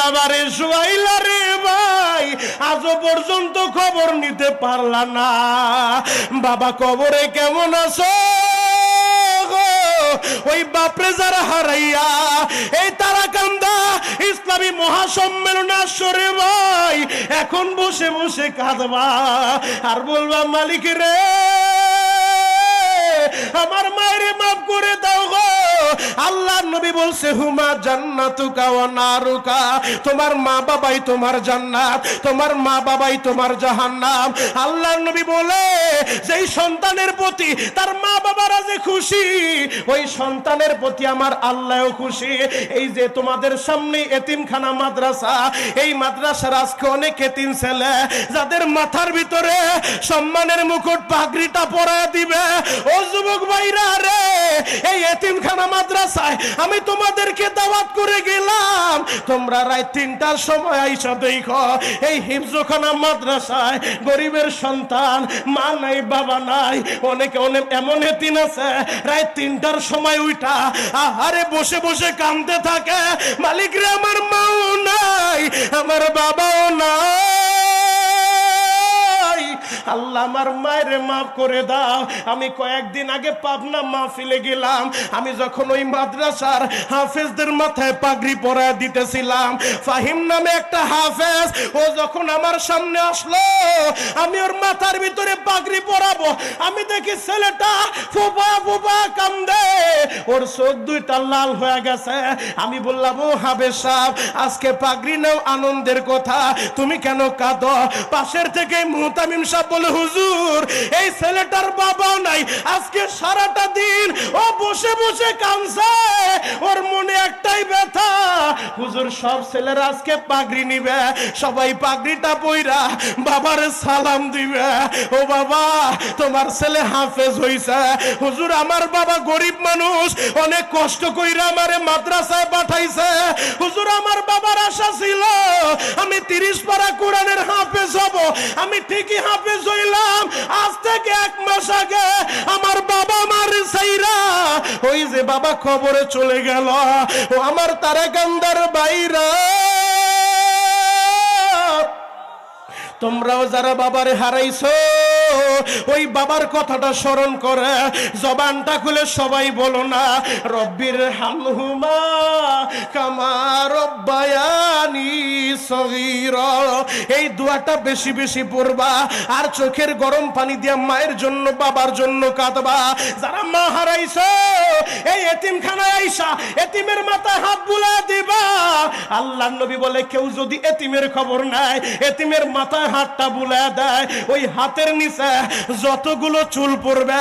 বাবারে শুয়াইলা রে ভাই আজও পর্যন্ত খবর নিতে পারলা না। বাবা কবরে কেমন আছো ওই বাপরে যারা হারাইয়া, এই তারাকান্দা ইসলামী মহাসম্মেলন আসরে ভাই, এখন বসে বসে কাঁদবা। আর বলবা, মালিক রে নবী বলছে, হুমা জান্নাতুকা ওয়া নারুকা। তোমার মা বাবাই তোমার জান্নাত, তোমার মা বাবাই তোমার জাহান্নাম। আল্লাহ নবী বলে, যেই সন্তানের প্রতি তার মা বাবারা যে খুশি, ওই সন্তানের প্রতি আমার আল্লাহও খুশি। এই যে তোমাদের সামনে এতিমখানা মাদ্রাসা, এই মাদ্রাসার আজকে অনেক এতিম ছেলে, যাদের মাথার ভিতরে সম্মানের মুকুট পাগড়িটা পরায় দিবে। ও এতিমখানা মাদ্রাসায় আমি তোমাদেরকে দাওয়াত করে গেলাম। তোমরা রাত তিনটার সময় আইসা দেখো, এই হিফজখানা মাদ্রাসায় গরিবের সন্তান, মা নাই, বাবা নাই, অনেকে অনেক এমন এতিম আছে, রাত তিনটার সময় উইটা আহারে বসে বসে কামতে থাকে মালিক রে আমার মাও নাই, আমার বাবাও আল্লাহ আমার মায়ের মাফ করে দাও। আমি কয়েকদিন আগে পাবনা মাহফিলে গেলাম। আমি যখন ওই মাদ্রাসার হাফেজদের মাথায় পাগড়ি পরায় দিতেছিলাম, ফাহিম নামে একটা হাফেজ, ও যখন আমার সামনে আসলো, আমি ওর মাথার ভিতরে পাগড়ি পরাবো। আমি দেখি ছেলেটা ফুপা ফুপা কান্দে। ওর চোখ দুইটা লাল হয়ে গেছে। আমি বললাম, ও হাবে সাহ আজকে পাগড়ি নাও, আনন্দের কথা। তুমি কেন কাঁদ? পাশের থেকে মুহতামিম সাহ বলে, হুজুর, এই ছেলেটার বাবা নাই। আজকে সারাটা দিন ও বসে বসে কাঁদছে। ওর মনে একটাই ব্যথা হুজুর, সব ছেলেরা আজকে পাগড়ি নিবে। সবাই পাগড়িটা পইরা বাবারে সালাম দিবে। ও বাবা, তোমার ছেলে হাফেজ হইছে। হুজুর, আমার বাবা গরিব মানুষ, অনেক কষ্ট কইরা আমারে মাদ্রাসায় পাঠাইছে। হুজুর, আমার বাবার আশা ছিল, আমি তিরিশ পারা কোরআনের হাফেজ হব। আমি ঠিকই হাফেজ হইলাম। আজ থেকে এক মাস আগে আমার বাবা মার সাইরা ওই যে বাবা খবরে চলে গেল। ও আমার তারাকান্দার বাইরা তোমরাও যারা বাবারে হারাইছো, ওই বাবার কথাটা স্মরণ করে জবানটা খুলে সবাই বলো না, রব্বির হামহুমা কামা রব্বায়া এই দোয়াটা বেশি বেশি পড়বা আর চোখের গরম পানি দিয়ে মায়ের জন্য, বাবার জন্য কাঁদবা। যারা মা হারাইছো, এই এতিমখানায় আইসা, এতিমের মাথায় হাত বুলা দিবা। আল্লাহ নবী বলে, কেউ যদি এতিমের খবর নাই এতিমের মাথায় হাতটা বুলা দেয়, ওই হাতের নিচে যতগুলো চুল পড়বে